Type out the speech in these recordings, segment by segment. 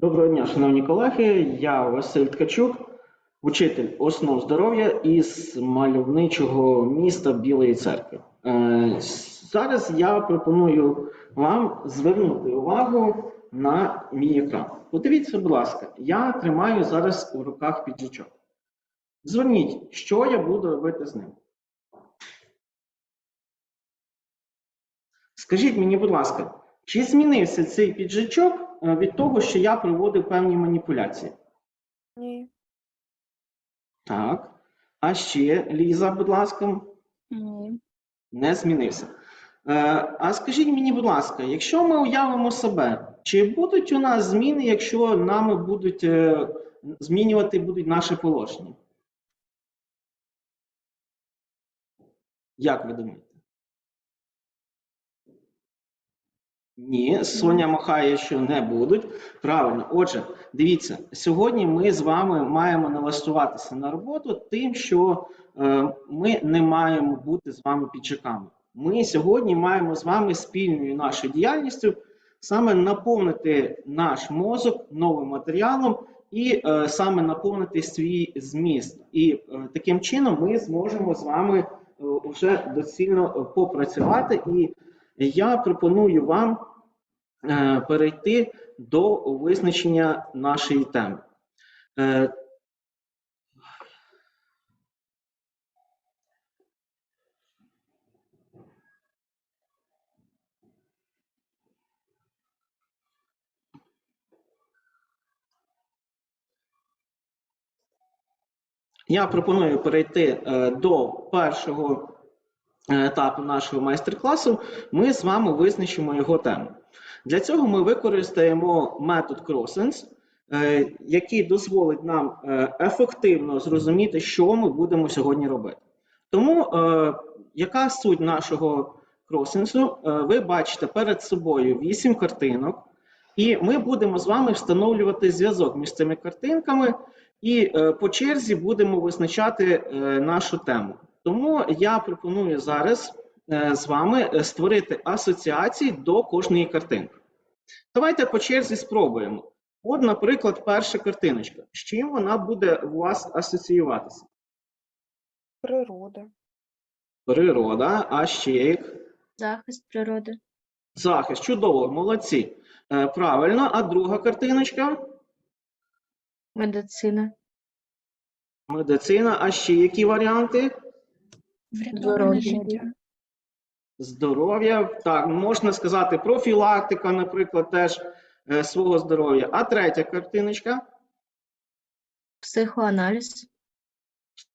Доброго дня, шановні колеги. Я Василь Ткачук, учитель основ здоров'я із мальовничого міста Білої церкви. Е, Зараз я пропоную вам звернути увагу на мій екран. Подивіться, будь ласка, я тримаю зараз у руках піджачок. Зверніть, що я буду робити з ним. Скажіть мені, будь ласка, чи змінився цей піджачок від того, що я проводив певні маніпуляції? Ні. Так. А ще, Ліза, будь ласка, Ні. не змінився. Е, а скажіть мені, будь ласка, якщо ми уявимо себе, чи будуть у нас зміни, якщо нами будуть е, змінювати будуть наше положення? Як ви думаєте? Ні, Соня махає, що не будуть. Правильно. Отже, дивіться, сьогодні ми з вами маємо налаштуватися на роботу тим, що е, ми не маємо бути з вами піджаками. Ми сьогодні маємо з вами спільною нашою діяльністю саме наповнити наш мозок новим матеріалом і е, саме наповнити свій зміст. І е, таким чином ми зможемо з вами е, вже доцільно е, попрацювати. І я пропоную вам перейти до визначення нашої теми. Е, Я пропоную перейти е, до першого е, етапу нашого майстер-класу. Ми з вами визначимо його тему. Для цього ми використаємо метод CrossSense, е, який дозволить нам е, ефективно зрозуміти, що ми будемо сьогодні робити. Тому, е, яка суть нашого кросенсу? Ви бачите перед собою 8 картинок, і ми будемо з вами встановлювати зв'язок між цими картинками і по черзі будемо визначати нашу тему. Тому я пропоную зараз з вами е, створити асоціації до кожної картинки. Давайте по черзі спробуємо. От, наприклад, перша картиночка. З чим вона буде у вас асоціюватися? Природа. Природа, а ще як Захист природи. захист. Чудово, молодці. Е, Правильно, а друга картиночка Медицина. медицина, а ще які варіанти? Здоров'я. життя. Здоров'я, так, можна сказати, профілактика, наприклад, теж е, свого здоров'я. А третя картиночка Психоаналіз.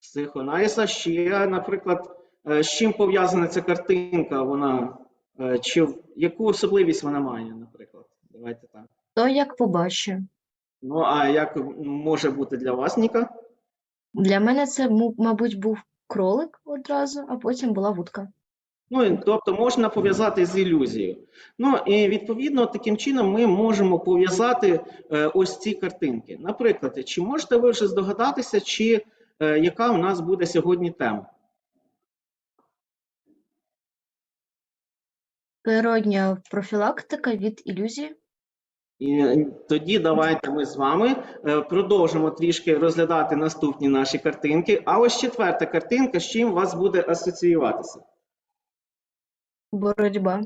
психоаналіз. А ще, наприклад, е, з чим пов'язана ця картинка? Вона е, чи яку особливість вона має, наприклад? Давайте так. То як побачив. Ну, а як може бути для вас, Ніка? Для мене це, му- мабуть, був кролик одразу, а потім була вудка. Ну, тобто можна пов'язати з ілюзією. Ну і відповідно таким чином ми можемо пов'язати е, ось ці картинки. Наприклад, чи можете ви вже здогадатися, чи е, яка у нас буде сьогодні тема? Природня профілактика від ілюзії. І е, тоді давайте ми з вами е, продовжимо трішки розглядати наступні наші картинки. А ось четверта картинка, з чим у вас буде асоціюватися? Боротьба.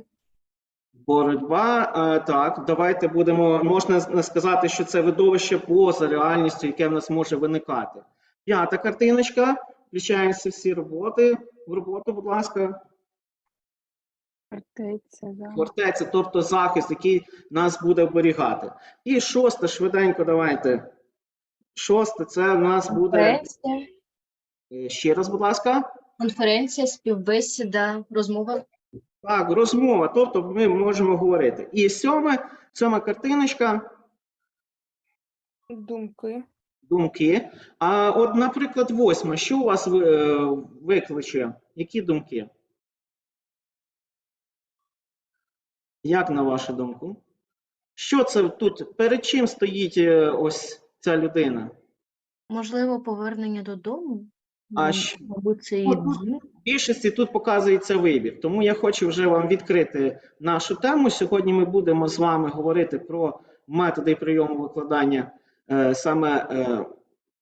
Боротьба, е, так, давайте будемо, можна сказати, що це видовище поза реальністю, яке в нас може виникати. П'ята картиночка, включаються всі роботи. В роботу, будь ласка, Фортеця, да. фортеця, тобто захист, який нас буде оберігати. І шоста, швиденько, давайте. Шоста, це в нас буде. Конференція. е, Ще раз, будь ласка. Конференція, співбесіда, розмова. Так, розмова, тобто ми можемо говорити. І сьоме, сьома картиночка. Думки. думки. А от, наприклад, восьма, що у вас е, викличе? Які думки? Як на вашу думку? Що це тут? Перед чим стоїть е, ось ця людина? Можливо, повернення додому. А М, щ- Мабуть, це і ну. Більшості тут показується вибір. Тому я хочу вже вам відкрити нашу тему. Сьогодні ми будемо з вами говорити про методи прийому викладання е, саме е,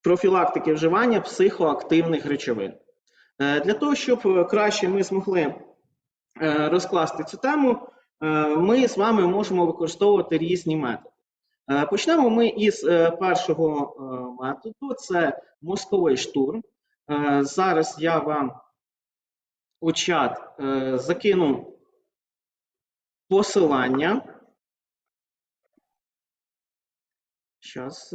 профілактики вживання психоактивних речовин. Е, Для того, щоб е, краще ми змогли е, розкласти цю тему, е, ми з вами можемо використовувати різні методи. Е, Почнемо ми із е, першого методу: це мозковий штурм. Зараз я вам у чат е, закину посилання. Щас.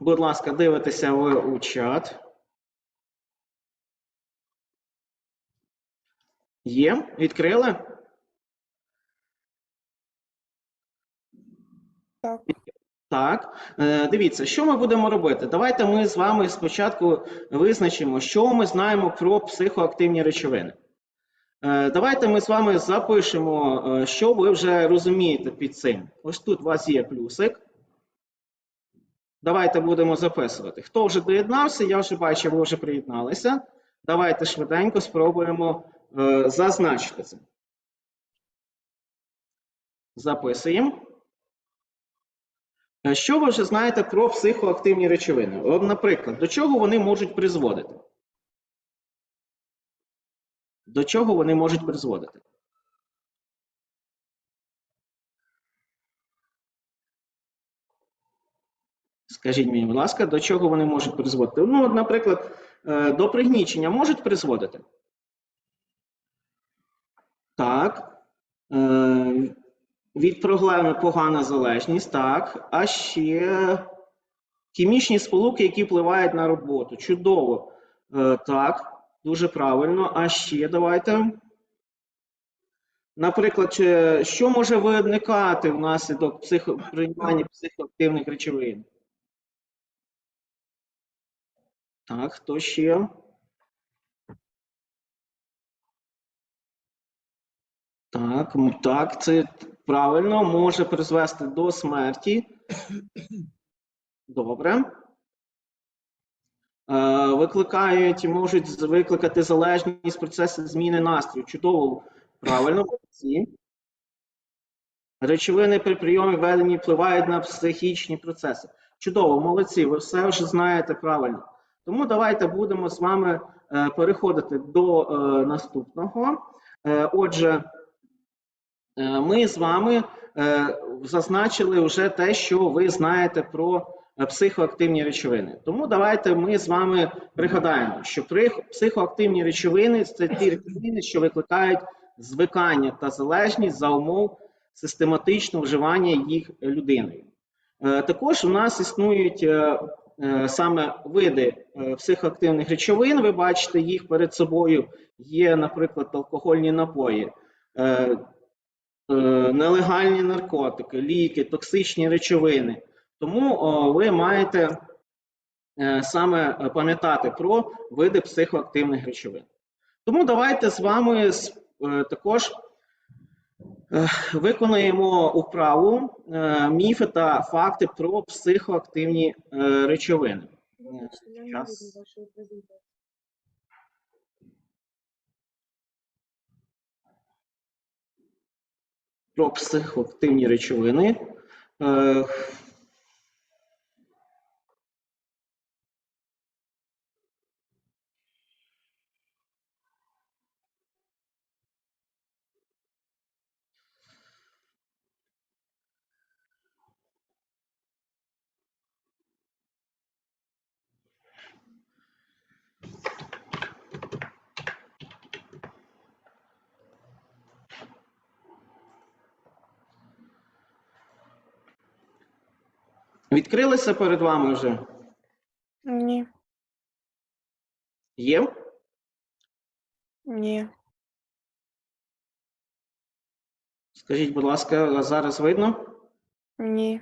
Будь ласка, дивитеся ви у чат. Є? Відкрили? Так. Так, Е, дивіться, що ми будемо робити? Давайте ми з вами спочатку визначимо, що ми знаємо про психоактивні речовини. Е, Давайте ми з вами запишемо, е, що ви вже розумієте під цим. Ось тут у вас є плюсик. Давайте будемо записувати. Хто вже доєднався, я вже бачу, ви вже приєдналися. Давайте швиденько спробуємо зазначити це. Записуємо. Е, Що ви вже знаєте про психоактивні речовини? От, наприклад, до чого вони можуть призводити? До чого вони можуть призводити? Скажіть мені, будь ласка, до чого вони можуть призводити? Ну, от, наприклад, е, до пригнічення можуть призводити? Так. Від проблеми погана залежність, так. А ще хімічні сполуки, які впливають на роботу. Чудово. Е, Так, дуже правильно. А ще давайте. Наприклад, що може виникати внаслідок психо... приймання психоактивних речовин? Так, хто ще? Так, так, це правильно може призвести до смерті. Добре. Е, Викликають, можуть викликати залежність процеси зміни настрою. Чудово, правильно. Речовини при прийомі введені впливають на психічні процеси. Чудово, молодці, ви все вже знаєте правильно. Тому давайте будемо з вами е, переходити до е, наступного. Е, Отже, ми з вами е, зазначили вже те, що ви знаєте про е, психоактивні речовини. Тому давайте ми з вами пригадаємо, що психоактивні речовини це ті речовини, що викликають звикання та залежність за умов систематичного вживання їх людиною. Е, Також у нас існують е, е, саме види е, психоактивних речовин. Ви бачите їх перед собою. Є, наприклад, алкогольні напої, е, е, нелегальні наркотики, ліки, токсичні речовини. Тому ви маєте е, саме е, пам'ятати про види психоактивних речовин. Тому давайте з вами е, також е, виконаємо управу е, міфи та факти про психоактивні е, речовини. Вибачте, Про психоактивні речовини. Відкрилися перед вами вже? Ні, Є? ні. Скажіть, будь ласка, зараз видно? Ні.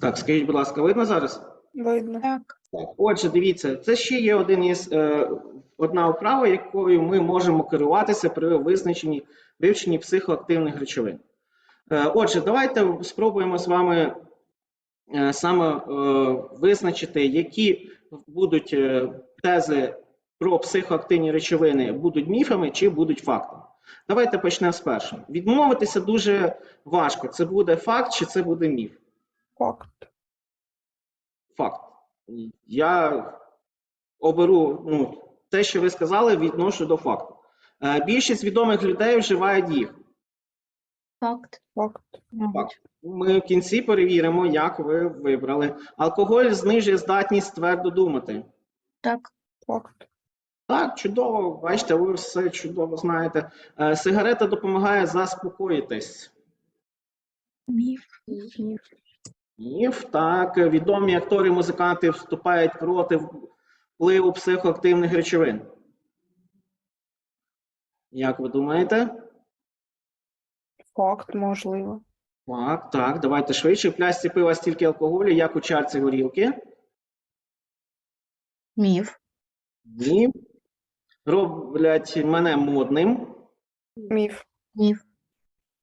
Так, скажіть, будь ласка, видно зараз? Видно. Так. Отже, дивіться, це ще є один із, е, одна вправа, якою ми можемо керуватися при визначенні вивченні психоактивних речовин. Е, отже, давайте спробуємо з вами е, саме е, визначити, які будуть е, тези про психоактивні речовини, будуть міфами чи будуть фактами. Давайте почнемо з першого. Відмовитися дуже важко. Це буде факт чи це буде міф? Факт. Факт. Я оберу ну, те, що ви сказали, відношу до факту. Е, Більшість відомих людей вживають їх. Факт. Факт. Мабуть. Ми в кінці перевіримо, як ви вибрали. Алкоголь знижує здатність твердо думати. Так. Факт. Так, чудово, бачите, ви все чудово знаєте. Е, Сигарета допомагає заспокоїтись. Міф. Міф. Міф, так, відомі актори і музиканти вступають проти впливу психоактивних речовин. Як ви думаєте? Факт, можливо. Так, так, давайте швидше. В плясці пива стільки алкоголю, як у чарці горілки. Міф. Ні. Роблять мене модним. Міф. Міф.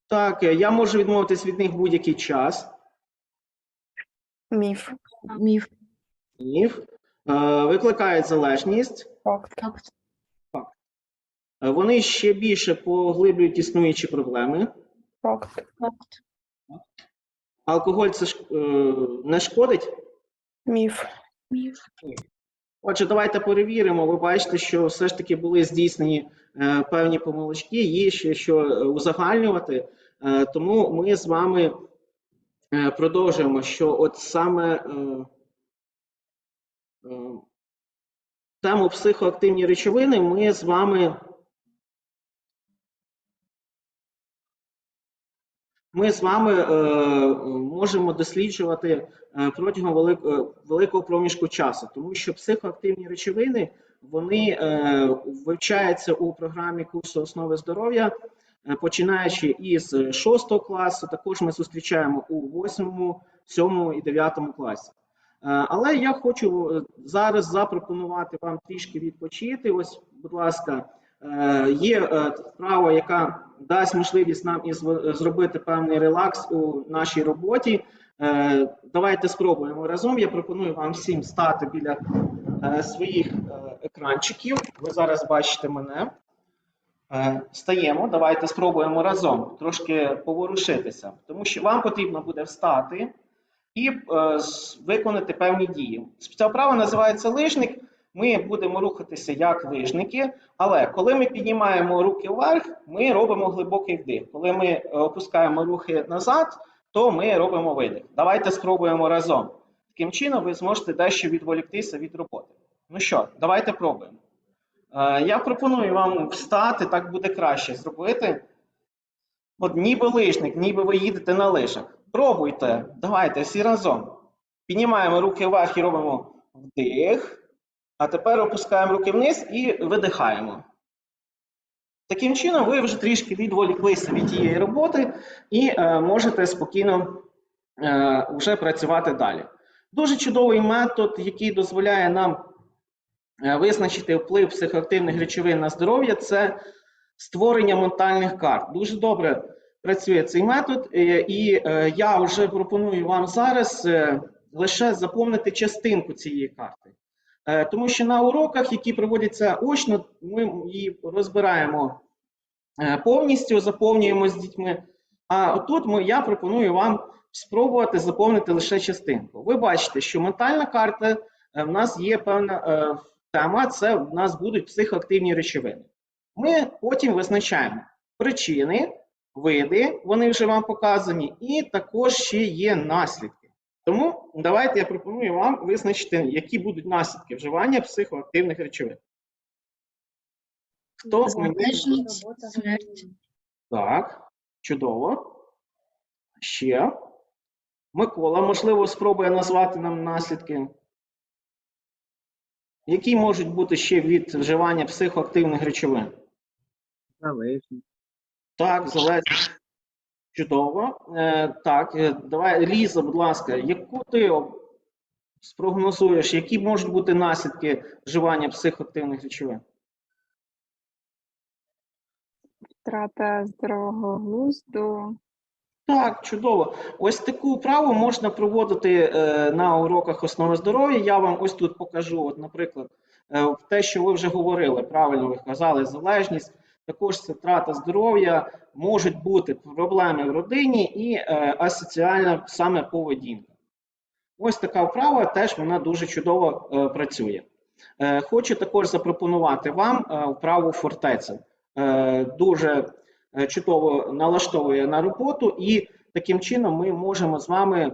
Так, я можу відмовитись від них будь-який час. Міф. Міф. Міф. Е, Викликають залежність. Факт. Факт. Е, Вони ще більше поглиблюють існуючі проблеми. Факт. Факт. Алкоголь це ж, е, не шкодить. Міф. Міф. Отже, давайте перевіримо. Ви бачите, що все ж таки були здійснені е, певні помилочки, є ще що узагальнювати. Е, тому ми з вами продовжуємо, що от саме е, е, тему психоактивні речовини ми з вами. Ми з вами е, можемо досліджувати е, протягом велик, е, великого проміжку часу, тому що психоактивні речовини вони е, вивчаються у програмі курсу основи здоров'я, е, починаючи із 6 класу. Також ми зустрічаємо у 8, 7 і 9 класі. Але я хочу е, зараз запропонувати вам трішки відпочити. Ось, будь ласка, е, є е, вправа, яка дасть можливість нам зробити певний релакс у нашій роботі. Е, Давайте спробуємо разом. Я пропоную вам всім стати біля своїх екранчиків. Ви зараз бачите мене. Е, Стаємо. Давайте спробуємо разом трошки поворушитися, тому що вам потрібно буде встати і е, виконати певні дії. Ця вправа називається лижник. Ми будемо рухатися як лижники, але коли ми піднімаємо руки вверх, ми робимо глибокий вдих. Коли ми е, опускаємо руки назад, то ми робимо видих. Давайте спробуємо разом. Таким чином, ви зможете дещо відволіктися від роботи. Ну що, давайте пробуємо. Е, Я пропоную вам встати, так буде краще зробити. От ніби лижник, ніби ви їдете на лижах. Пробуйте, давайте всі разом. Піднімаємо руки вверх і робимо вдих. А тепер опускаємо руки вниз і видихаємо. Таким чином, ви вже трішки відволіклися від тієї роботи і е, можете спокійно е, вже працювати далі. Дуже чудовий метод, який дозволяє нам визначити вплив психоактивних речовин на здоров'я, це створення ментальних карт. Дуже добре працює цей метод, е, і е, я вже пропоную вам зараз е, лише заповнити частинку цієї карти. Е, Тому що на уроках, які проводяться очно, ми її розбираємо е, повністю, заповнюємо з дітьми. А тут ми, я пропоную вам спробувати заповнити лише частинку. Ви бачите, що ментальна карта е, в нас є певна е, тема, це в нас будуть психоактивні речовини. Ми потім визначаємо причини, види, вони вже вам показані, і також ще є наслідки. Тому давайте я пропоную вам визначити, які будуть наслідки вживання психоактивних речовин. Хто Залежність. Смерть. так, чудово. Ще. Микола, можливо, спробує назвати нам наслідки. Які можуть бути ще від вживання психоактивних речовин? Залежність. Так, залежить. Чудово. Е, так, е, давай, Ліза, будь ласка, яку ти спрогнозуєш, які можуть бути наслідки вживання психоактивних речовин? Втрата здорового глузду. Так, чудово. Ось таку вправу можна проводити е, на уроках основи здоров'я. Я вам ось тут покажу. От, наприклад, е, те, що ви вже говорили, правильно ви казали, залежність, також це втрата здоров'я, можуть бути проблеми в родині і е, асоціальна саме поведінка. Ось така вправа теж вона дуже чудово е, працює. Е, хочу також запропонувати вам е, вправу фортеця. Е, дуже чудово налаштовує на роботу, і таким чином ми можемо з вами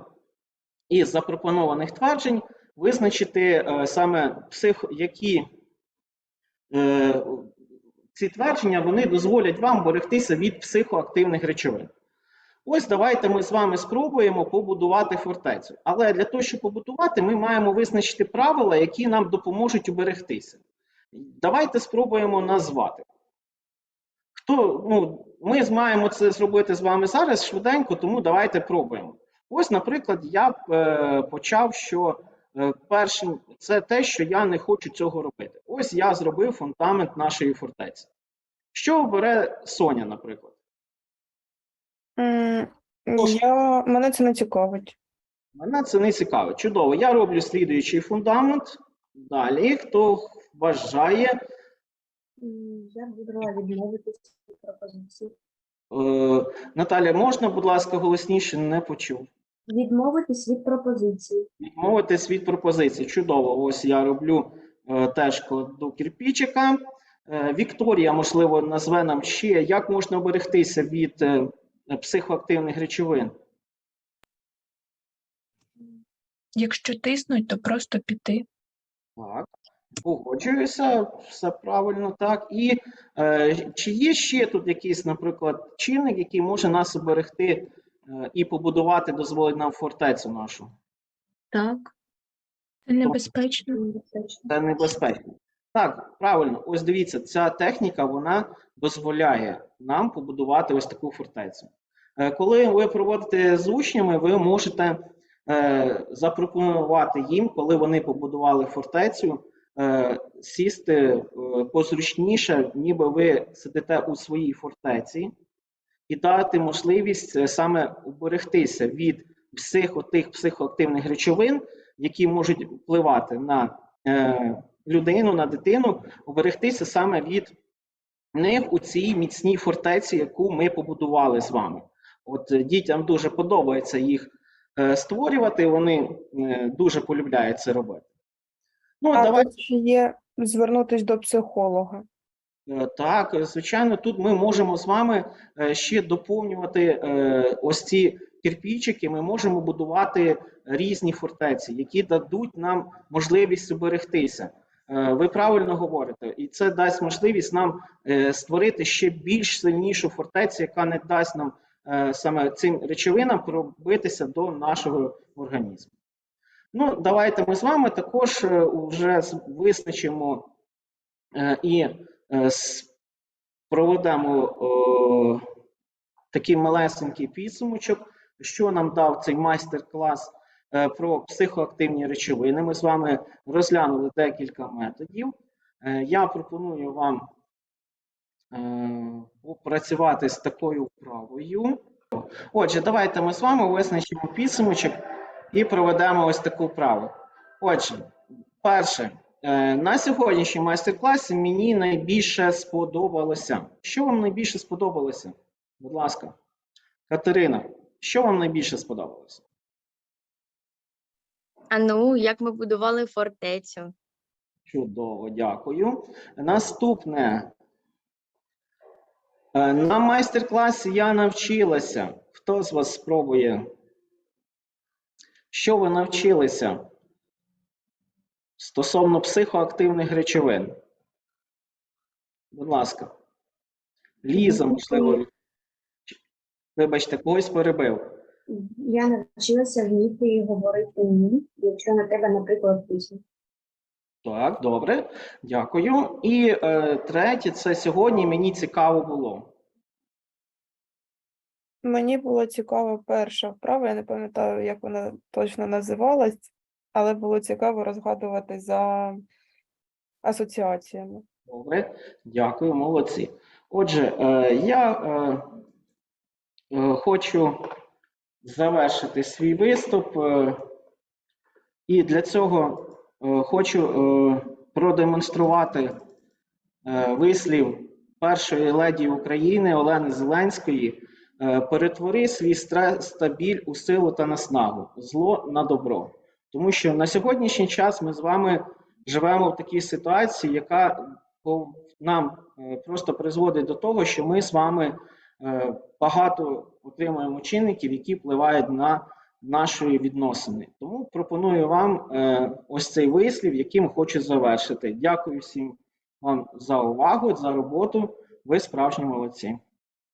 із запропонованих тверджень визначити е, саме псих, які е, ці твердження вони дозволять вам берегтися від психоактивних речовин. Ось давайте ми з вами спробуємо побудувати фортецю. Але для того, щоб побудувати, ми маємо визначити правила, які нам допоможуть уберегтися. Давайте спробуємо назвати. Хто, ну, ми маємо це зробити з вами зараз швиденько, тому давайте пробуємо. Ось, наприклад, я е, почав, що е, першим це те, що я не хочу цього робити. Ось я зробив фундамент нашої фортеці. Що обере Соня, наприклад? Я... Мене це не цікавить. Мене це не цікаво. Чудово. Я роблю слідуючий фундамент. Далі, хто бажає, Я б вибрала відмовитися від пропозиції. е, Наталя, можна, будь ласка, голосніше не почув. Відмовитись від пропозиції. Відмовитись від пропозиції. Чудово. Ось я роблю е, теж кладу кирпічика. Е, Вікторія, можливо, назве нам ще, як можна оберегтися від е, психоактивних речовин. Якщо тиснуть, то просто піти. Так, погоджуюся, все правильно, так. І е, чи є ще тут якийсь, наприклад, чинник, який може нас оберегти е, і побудувати, дозволить нам фортецю нашу? Так. Це небезпечно. Це небезпечно. Так, правильно, ось дивіться, ця техніка вона дозволяє нам побудувати ось таку фортецю. Е, Коли ви проводите з учнями, ви можете е, запропонувати їм, коли вони побудували фортецю, сісти е, позручніше, ніби ви сидите у своїй фортеці, і дати можливість е, саме уберегтися від всіх отих психоактивних речовин, які можуть впливати на е, людину, на дитину, уберегтися саме від них у цій міцній фортеці, яку ми побудували з вами. От е, дітям дуже подобається їх е, створювати, вони е, дуже полюбляють це робити. Ну, А давай. тут ще є звернутися до психолога. Е, Так, е, звичайно, тут ми можемо з вами е, ще доповнювати е, ось ці кирпічики. Ми можемо будувати різні фортеці, які дадуть нам можливість уберегтися. Е, Ви правильно говорите, і це дасть можливість нам е, створити ще більш сильнішу фортецю, яка не дасть нам е, саме цим речовинам пробитися до нашого організму. Ну, давайте ми з вами також е, вже визначимо е, і е, проведемо такий малесенький підсумочок, що нам дав цей майстер-клас про психоактивні речовини. Ми з вами розглянули декілька методів. Я пропоную вам попрацювати з такою вправою. Отже, давайте ми з вами визначимо підсумочок і проведемо ось таку вправу. Отже, перше, Е, На сьогоднішній майстер-класі мені найбільше сподобалося. Що вам найбільше сподобалося? Будь ласка, Катерина, що вам найбільше сподобалося? А ну, як ми будували фортецю? Чудово, дякую. Наступне. Е, На майстер-класі я навчилася. Хто з вас спробує? Що ви навчилися стосовно психоактивних речовин? Будь ласка. Ліза, можливо. Вибачте, когось перебив. Я навчилася вміти говорити ні, якщо на тебе, наприклад, пісня. Так, добре, дякую. І е, третє, це сьогодні мені цікаво було. Мені було цікаво перша вправа, я не пам'ятаю, як вона точно називалась. але було цікаво розгадувати за асоціаціями. Добре, дякую, молодці. Отже, е, я е, е, хочу завершити свій виступ, е, і для цього е, хочу е, продемонструвати е, вислів першої леді України Олени Зеленської. Е, Перетвори свій стрес та біль у силу та наснагу, зло на добро. Тому що на сьогоднішній час ми з вами живемо в такій ситуації, яка нам е, просто призводить до того, що ми з вами е, багато отримуємо чинників, які впливають на наші відносини. Тому пропоную вам ось цей вислів, яким хочу завершити. Дякую всім вам за увагу, за роботу. Ви справжні молодці.